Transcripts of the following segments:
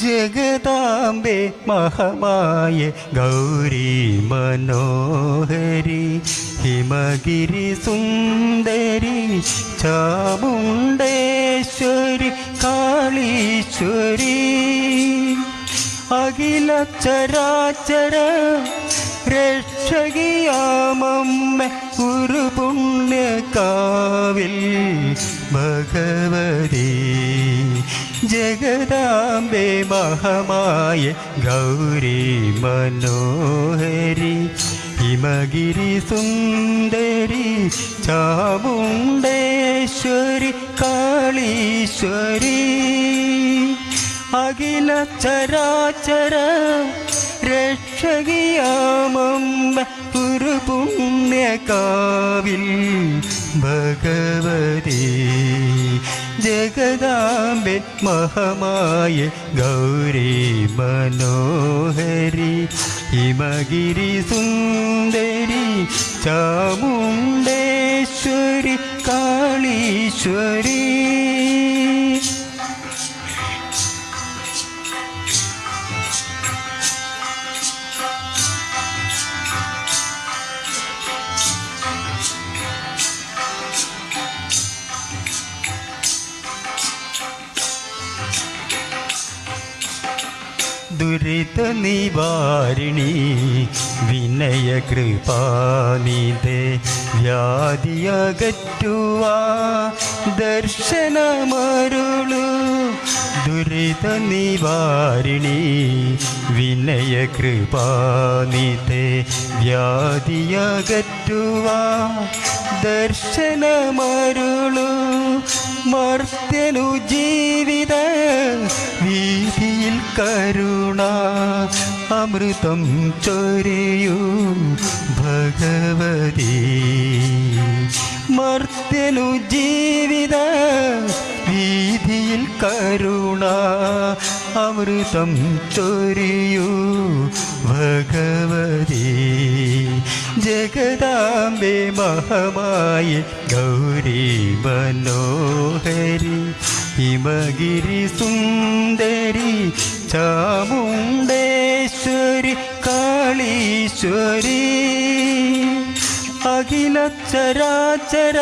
ജഗദാംബെ മഹമായ ഗൗരി മനോഹരി ഹിമഗിരി സുന്ദരി ചാമുണ്ടേശ്വരി കാളീശ്വരി അഖില ചരാചര രക്ഷകിയാമമ്മ ഒരു പുണ്യകാവിൽ ഭഗവതി ജഗദാംബെ മഹമായ ഗൗരി മനോഹരി ഹിമഗിരി സുന്ദരി ചാമുണ്ടേശ്വരി കാളീശ്വരി. അഖില ചരാചര രക്ഷകിയാമമ്പ ഒരു പുണ്യകാവിൽ ഭഗവതി ജഗദാംബെ മഹമായ ഗൗരി മനോഹരി ഹിമഗിരി സുന്ദരി ചാമുണ്ടേശ്വരി കാളീശ്വരി ദുരിത നിവാരിണി വിനയ കൃപാനിതേ വ്യാധിയകറ്റുവ ദർശനമരുളു. ദുരിത നിവാരിണി വിനയ കൃപാനിതേ വ്യാധിയകറ്റുവ ദർശനമരുളു. മർത്യനു ജീവിത വീതിയിൽ കരുണ അമൃതം ചൊരിയൂ ഭഗവതി. മർത്യനു ജീവിത വീതിയിൽ കരുണ അമൃതം ചൊരിയൂ. ഭഗവതി ജഗദാംബെ മഹമായ ഗൗരി മനോഹരി ഹിമഗിരി സുന്ദരി ചാമുണ്ടേശ്വരി കാളീശ്വരി. അഖില ചരാചര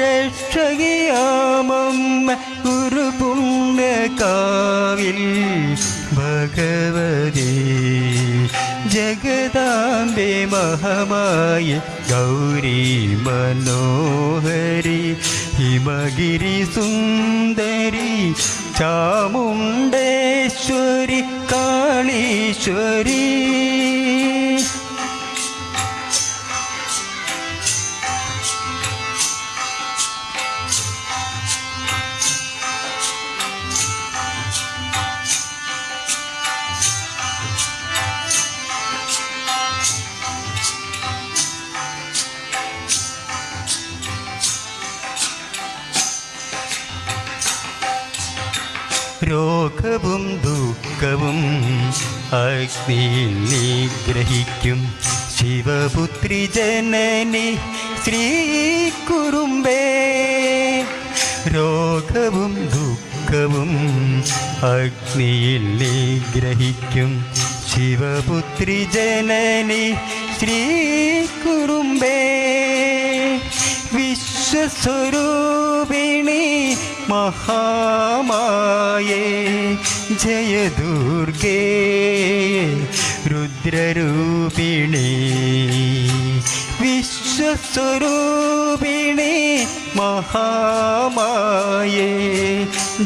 രക്ഷകിയാമമ്മ പുണ്യകാവിൽ ഭഗവതി ജഗദാംബെ മഹമായ ഗൗരി മനോഹരി ഹിമഗിരി സുന്ദരി ചാമുണ്ടേശ്വരി കാളീശ്വരി. രോഗവും ദുഃഖവും അഗ്നിയിൽ നിഗ്രഹിക്കും. ശിവപുത്രി ജനനി ശ്രീ കുറുമ്പേ. രോഗവും ദുഃഖവും അഗ്നിയിൽ നിഗ്രഹിക്കും. ശിവപുത്രി ജനനി ശ്രീ കുറുമ്പേ. വിശ്വസ്വരൂപിണി മഹാമായേ ജയ ദുർഗേ രുദ്രരൂപിണി വിശ്വസ്വരൂപിണി മഹാമായേ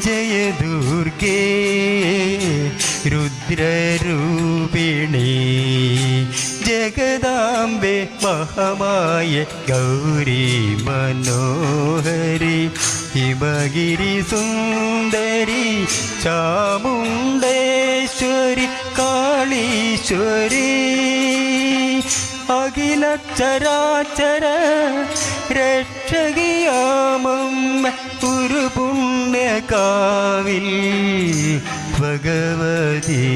ജയ ദുർഗേ രുദ്രരൂപിണി ജഗദാംബെ മഹമായ ഗൗരി മനോഹരി. ഹിമഗിരി സുന്ദരി ചാമുണ്ടേശ്വരി കാളീശ്വരി. അഖില ചരാചര രക്ഷകിയാമമ്മ ഒരു പുണ്യകാവിൽ ഭഗവതി.